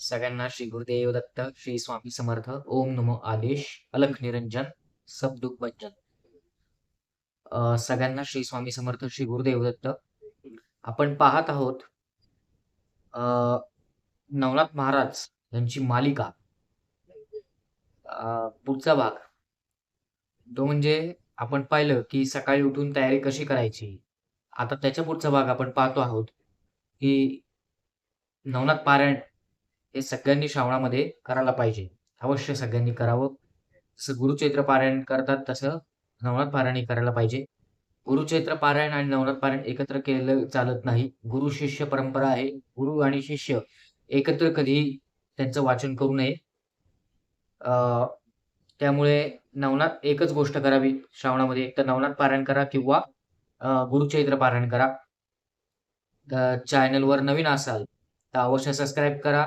सगळ्यांना श्री गुरुदेव दत्त श्री स्वामी समर्थ ओम नमो आदेश अलख निरंजन सब दुःख भंजन. सगळ्यांना श्री स्वामी समर्थ श्री गुरुदेव दत्त. आपण पाहत आहोत नवनाथ महाराज यांची मालिका. पुढचा भाग. तो म्हणजे आपण पाहिलं की सकाळी उठून तयारी कशी करायची. आता त्याच्या पुढचा भाग आपण पाहतो आहोत की नवनाथ पारायण हे सगळ्यांनी श्रावणामध्ये करायला पाहिजे. अवश्य सगळ्यांनी करावं. जसं गुरुचैत्र पारायण करतात तसं नवनाथ पारायणही करायला पाहिजे. गुरुचैत्र पारायण आणि नवनाथ पारायण एकत्र केलेलं चालत नाही. गुरु शिष्य परंपरा आहे. गुरु आणि शिष्य एकत्र कधीही त्यांचं वाचन करू नये. त्यामुळे नवनाथ एकच गोष्ट करावी श्रावणामध्ये. तर नवनाथ पारायण करा किंवा गुरुचैत्र पारायण करा. चॅनलवर नवीन असाल तर अवश्य सबस्क्राईब करा.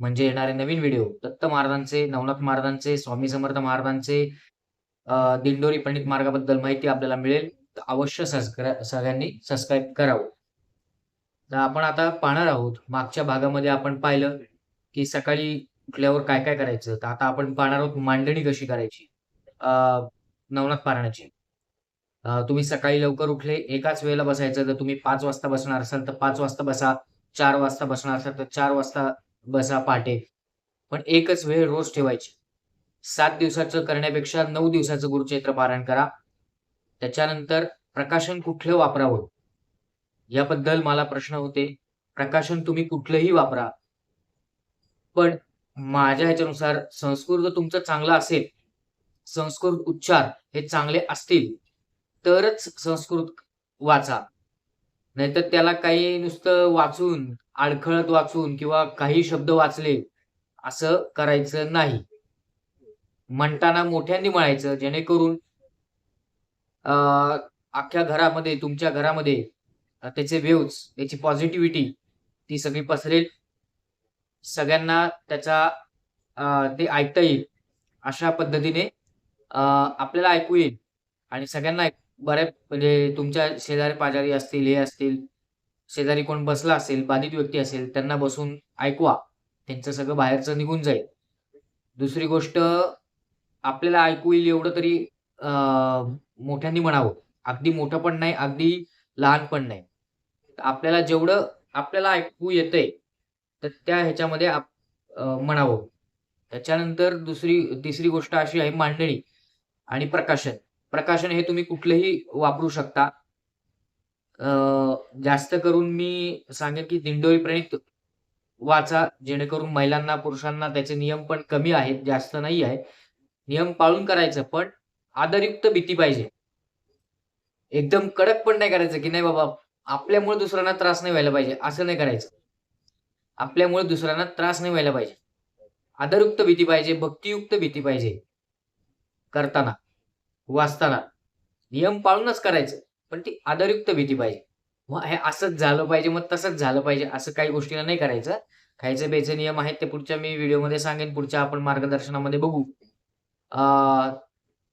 म्हणजे येणारे नवीन व्हिडिओ दत्त महाराजांचे नवनाथ महाराजांचे स्वामी समर्थ महाराजांचे दिंडोरी पंडित मार्गाबद्दल माहिती आपल्याला मिळेल. अवश्य सगळ्यांनी सबस्क्राईब करावं. तर आपण आता पाहणार आहोत. मागच्या भागामध्ये आपण पाहिलं की सकाळी उठल्यावर काय काय करायचं? तर आता आपण पाहणार आहोत मांडणी कशी करायची? नवनाथ पारायणाची तुम्ही सकाळी लवकर उठले एकाच वेळेला बसायचं. तर तुम्ही पाच वाजता बसणार असाल तर पाच वाजता बसा. चार वाजता बसणार असाल तर चार वाजता बसा पहाटे पण एकच वेळ रोज ठेवायची. सात दिवसाचं करण्यापेक्षा नऊ दिवसाचं गुरुचैत्र पारायण करा. त्याच्यानंतर प्रकाशन कुठलं वापरावं? याबद्दल मला प्रश्न होते. प्रकाशन तुम्ही कुठलंही वापरा. पण माझ्या ह्याच्यानुसार संस्कृत तुमचं चांगलं असेल संस्कृत उच्चार हे चांगले असतील तरच संस्कृत वाचा. नाहीतर त्याला काही नुसतं वाचून अडखळत वाचून किंवा काही शब्द वाचले असं करायचं नाही. म्हणताना मोठ्यांनी म्हणायचं जेणेकरून अं, अख्ख्या घरामध्ये तुमच्या घरामध्ये त्याचे वेव्ज त्याची पॉझिटिव्हिटी ती सगळी पसरेल. सगळ्यांना त्याचा ते ऐकता येईल. अशा पद्धतीने आपल्याला ऐकू येईल. आणि सगळ्यांना बऱ्याच बऱ्या म्हणजे तुमच्या शेजारी पाजारी असतील हे असतील शेजारी कोण बसला असेल बाधित व्यक्ती असेल त्यांना बसून ऐकवा. त्यांचं सगळं बाहेरचं निघून जाईल. दुसरी गोष्ट आपल्याला ऐकू येईल एवढं तरी मोठ्यांनी म्हणावं. अगदी मोठं पण नाही अगदी लहान पण नाही. आपल्याला जेवढं आपल्याला ऐकू येतंय तर त्या ह्याच्यामध्ये आप- म्हणावं. त्याच्यानंतर दुसरी तिसरी गोष्ट अशी आहे मांडणी आणि प्रकाशन. प्रकाशन हे तुम्ही कुठलंही वापरू शकता. अं, जास्त करून मी सांगेन की दिंडोरी प्रणित वाचा जेणेकरून महिलांना पुरुषांना त्याचे नियम पण कमी आहेत जास्त नाही आहे नियम पाळून करायचं पण आदरयुक्त भीती पाहिजे. एकदम कडक पण नाही करायचं की नाही बाबा आपल्यामुळे दुसऱ्यांना त्रास नाही व्हायला पाहिजे असं नाही करायचं. आपल्यामुळे दुसऱ्यांना त्रास नाही व्हायला पाहिजे. आदरयुक्त भीती पाहिजे भक्तियुक्त भीती पाहिजे करताना. वाचताना. नियम पाळूनच करायचं पण ती आदरयुक्त भीती पाहिजे. मग हे असंच झालं पाहिजे मग तसंच झालं पाहिजे असं काही गोष्टीला नाही करायचं. खायचे प्यायचे नियम आहेत ते पुढच्या मी व्हिडिओमध्ये सांगेन पुढच्या आपण मार्गदर्शनामध्ये बघू.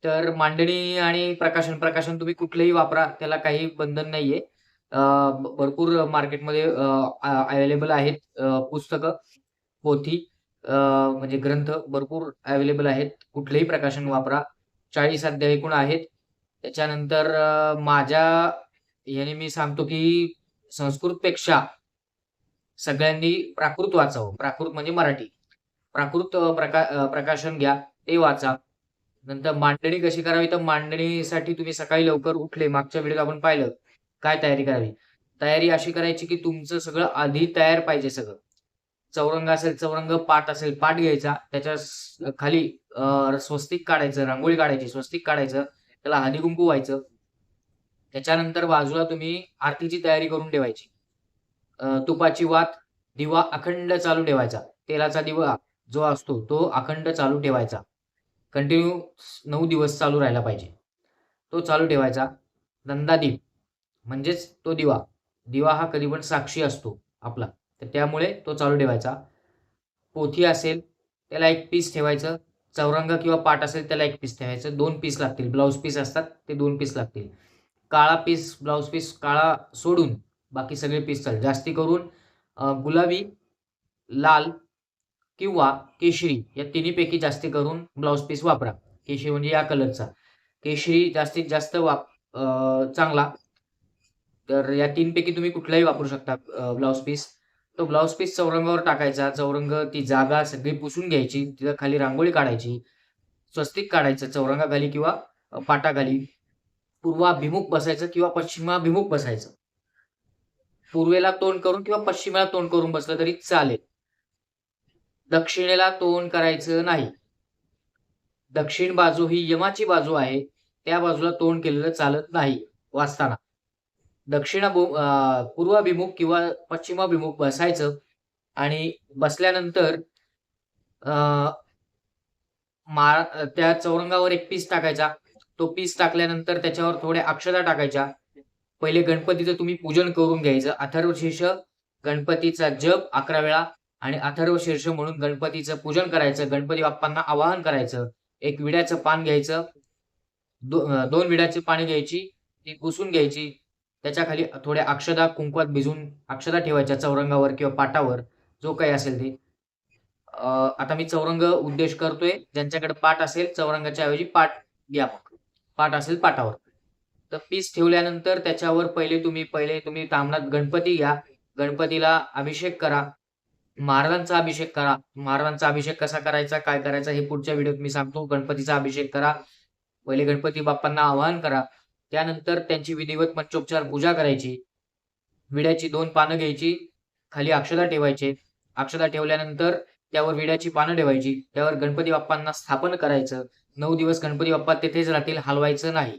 तर मांडणी आणि प्रकाशन प्रकाशन तुम्ही कुठलंही वापरा त्याला काही बंधन नाहीये. भरपूर मार्केटमध्ये अवेलेबल आहेत पुस्तकं पोथी म्हणजे ग्रंथ भरपूर अवेलेबल आहेत. कुठलंही प्रकाशन वापरा चाळीस अध्याय एकूण आहेत. त्याच्यानंतर माझ्या याने मी सांगतो की संस्कृतपेक्षा सगळ्यांनी प्राकृत वाचावं. प्राकृत म्हणजे मराठी. प्राकृत प्रका प्रकाशन घ्या ते वाचा. नंतर मांडणी कशी करावी? तर मांडणीसाठी तुम्ही सकाळी लवकर उठले. मागच्या व्हिडिओत आपण पाहिलं. काय तयारी करावी? तयारी अशी करायची की तुमचं सगळं आधी तयार पाहिजे सगळं. चौरंग असेल चौरंग पाट असेल पाट घ्यायचा. त्याच्याखाली स्वस्तिक काढायचं रांगोळी काढायची स्वस्तिक काढायचं त्याला हळदी कुंकू व्हायचं. त्याच्यानंतर बाजूला तुम्ही आरतीची तयारी करून ठेवायची. तुपाची वात दिवा अखंड चालू ठेवायचा. तेलाचा दिवा जो असतो तो अखंड चालू ठेवायचा. कंटिन्यू नऊ दिवस चालू राहिला पाहिजे. तो चालू ठेवायचा. नंदादीप म्हणजेच तो दिवा. दिवा हा कधी पण साक्षी असतो आपला. तर त्यामुळे तो चालू ठेवायचा. पोथी असेल त्याला एक पीस ठेवायचं. चौरंग किंवा पाट असेल त्याला एक पीस ठेवायचं. दोन पीस लागतील. ब्लाऊज पीस असतात ते दोन पीस लागतील. काळा पीस ब्लाऊज पीस काळा सोडून बाकी सगळे पीस चालेल. जास्ती करून गुलाबी लाल किंवा केशरी या तिन्हीपैकी जास्ती करून ब्लाऊज पीस वापरा. केशरी म्हणजे या कलरचा केशरी जास्तीत जास्त वाप चांगला. तर या तीनपैकी तुम्ही कुठलाही वापरू शकता ब्लाऊज पीस तो ब्लाऊज पीस चौरंगावर टाकायचा. चौरंग ती जागा सगळी पुसून घ्यायची. तिथं खाली रांगोळी काढायची. स्वस्तिक काढायचं. चौरंगाखाली किंवा पाटाखाली पूर्वाभिमुख बसायचं किंवा पश्चिमाभिमुख बसायचं. पूर्वेला तोंड करून किंवा पश्चिमेला तोंड करून बसलं तरी चालेल. दक्षिणेला तोंड करायचं नाही. दक्षिण बाजू ही यमाची बाजू आहे. त्या बाजूला तोंड केलेलं चालत नाही. वाचताना. दक्षिणाभू अं, पूर्वाभिमुख किंवा पश्चिमाभिमुख बसायचं आणि बसल्यानंतर अं, त्या चौरंगावर एक पीस टाकायचा. तो पीस टाकल्यानंतर त्याच्यावर थोड्या अक्षता टाकायच्या. पहिले गणपतीचं तुम्ही पूजन करून घ्यायचं. अथर्वशीर्ष गणपतीचा जप अकरा वेळा आणि अथर्वशीर्ष म्हणून गणपतीचं पूजन करायचं. गणपती बाप्पांना आवाहन करायचं. एक विड्याचं पान घ्यायचं. दो, दोन विड्याची पाणी घ्यायची. ती पुसून घ्यायची. त्याच्याखाली थोड्या अक्षदा कुंकवात भिजून अक्षदा ठेवायच्या चौरंगावर किंवा पाटावर जो काही असेल ते. अं, आता मी चौरंग उद्देश करतोय ज्यांच्याकडे पाट असेल चौरंगाच्या ऐवजी पाट घ्या मग. पाट असेल पाटावर. तर पीस ठेवल्यानंतर त्याच्यावर पहिले तुम्ही पहिले तुम्ही तामणात गणपती घ्या. गणपतीला अभिषेक करा. महाराजांचा अभिषेक करा. महाराजांचा अभिषेक कसा करायचा काय करायचा हे पुढच्या व्हिडिओत मी सांगतो. गणपतीचा अभिषेक करा. पहिले गणपती बाप्पांना आवाहन करा. त्यानंतर त्यांची विधिवत पंचोपचार पूजा करायची. विड्याची दोन पानं घ्यायची खाली अक्षदा ठेवायचे. अक्षदा ठेवल्यानंतर त्यावर विड्याची पानं ठेवायची. त्यावर गणपती बाप्पांना स्थापन करायचं. नऊ दिवस गणपती बाप्पा तेथेच राहतील हलवायचं नाही.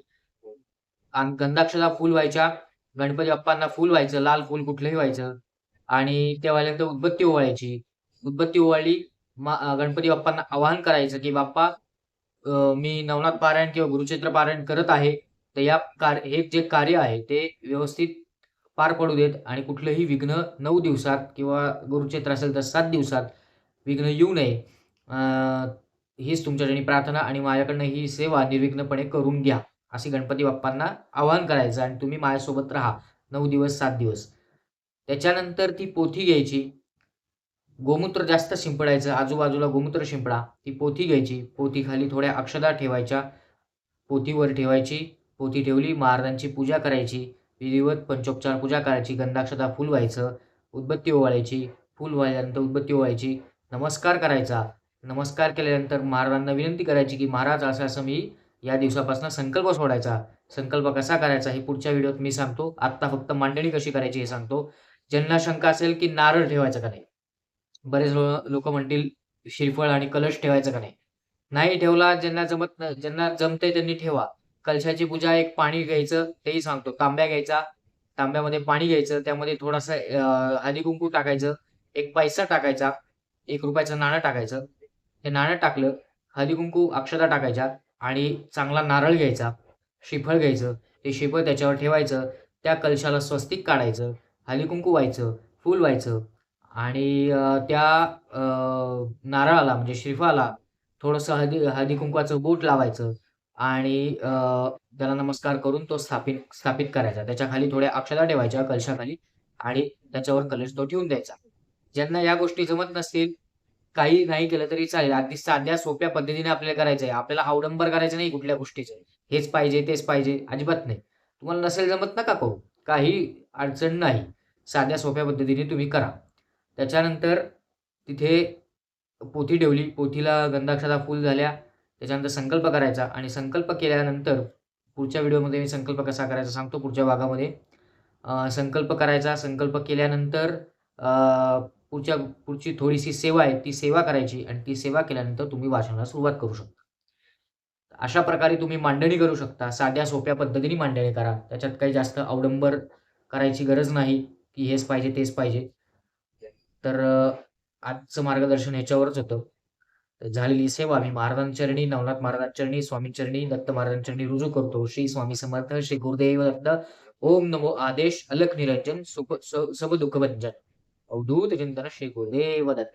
आणि गंधाक्षदा फुल व्हायच्या गणपती बाप्पांना फुल व्हायचं लाल फुल कुठलंही व्हायचं. आणि त्या व्हायल्यानंतर उदबत्ती ओवाळायची. उदबत्ती ओवाळली मा- गणपती बाप्पांना आवाहन करायचं की बाप्पा मी नवनाथ पारायण किंवा गुरुचरित्र पारायण करत आहे. तर या कार हे जे कार्य आहे ते व्यवस्थित पार पडू देत आणि कुठलंही विघ्न नऊ दिवसात किंवा गुरुक्षेत्र असेल तर सात दिवसात विघ्न येऊ नये. हीच तुमच्यासाठी प्रार्थना आणि माझ्याकडनं ही सेवा निर्विघ्नपणे करून घ्या असे गणपती बाप्पांना आवाहन करायचं आणि तुम्ही माझ्यासोबत राहा नऊ दिवस सात दिवस. त्याच्यानंतर ती पोथी घ्यायची. गोमूत्र जास्त शिंपडायचं आजूबाजूला गोमूत्र शिंपडा ती पोथी घ्यायची. पोथीखाली थोड्या अक्षदा ठेवायच्या पोथीवर ठेवायची. पोथी ठेवली महाराजांची पूजा करायची विधिवत पंचोपचार पूजा करायची गंधाक्षता फुल व्हायचं उदबत्ती ओवाळायची फुल व्हायल्यानंतर उदबत्ती ओवाळायची नमस्कार करायचा. नमस्कार केल्यानंतर महाराजांना विनंती करायची की महाराज असं असं मी या दिवसापासून संकल्प सोडायचा. संकल्प कसा करायचा हे पुढच्या व्हिडिओत मी सांगतो. आत्ता फक्त मांडणी कशी करायची हे सांगतो. ज्यांना शंका असेल की नारळ ठेवायचा का नाही? बरेच लोक म्हणतील श्रीफळ आणि कलश ठेवायचा का नाही? नाही ठेवला ज्यांना जमत ज्यांना जमतंय त्यांनी ठेवा. कलशाची पूजा एक पाणी घ्यायचं तेही सांगतो. तांब्या घ्यायचा तांब्यामध्ये पाणी घ्यायचं त्यामध्ये थोडासा हळदी कुंकू टाकायचं एक पैसा टाकायचा एक रुपयाचं नाणं टाकायचं. हे नाणं टाकलं हळदी कुंकू अक्षता टाकायच्या आणि चांगला नारळ घ्यायचा श्रीफळ घ्यायचं. ते श्रीफळ त्याच्यावर ठेवायचं त्या कलशाला स्वस्तिक काढायचं हळदी कुंकू व्हायचं फूल व्हायचं आणि त्या नारळाला म्हणजे श्रीफळाला थोडंसं हळदी हळदी कुंकवाचं बोट लावायचं. आणि त्याला नमस्कार करून तो स्थापित स्थापित करायचा. त्याच्याखाली थोड्या अक्षता ठेवायच्या कलशाखाली आणि त्याच्यावर कलश तो ठेवून द्यायचा. ज्यांना या गोष्टी जमत नसतील काही नाही केलं तरी चालेल. अगदी साध्या सोप्या पद्धतीने आपल्याला करायचं आहे आपल्याला अवडंबर करायचं नाही कुठल्या गोष्टीचं. हेच पाहिजे तेच पाहिजे अजिबात नाही. तुम्हाला नसेल जमत नका करू काही अडचण नाही. साध्या सोप्या पद्धतीने तुम्ही करा. त्याच्यानंतर तिथे पोथी ठेवली. पोथीला गंधाक्षता फुल झाल्या. त्याच्यानंतर संकल्प करायचा आणि संकल्प केल्यानंतर पुढच्या व्हिडिओमध्ये मी संकल्प कसा करायचा सांगतो पुढच्या भागामध्ये. संकल्प करायचा संकल्प केल्यानंतर पुढच्या पुढची थोडीशी सेवा आहे ती सेवा करायची आणि ती सेवा केल्यानंतर तुम्ही वाचनाला सुरुवात करू शकता. अशा प्रकारे तुम्ही मांडणी करू शकता साध्या सोप्या पद्धतीने मांडणी करा. त्याच्यात काही जास्त अवडंबर करायची गरज नाही की हेच पाहिजे तेच पाहिजे. तर आजचं मार्गदर्शन ह्याच्यावरच होतं. झालेली सेवा मी महाराजांचरणी नवनाथ महाराजांचरणी स्वामींचरणी दत्त महाराजांचरणी रुजू करतो. श्री स्वामी समर्थ श्री गुरुदेव दत्त ओम नमो आदेश अलख निरंजन सुख सब दुःख भंजन अवधूत चिंतन श्री गुरुदेव दत्त.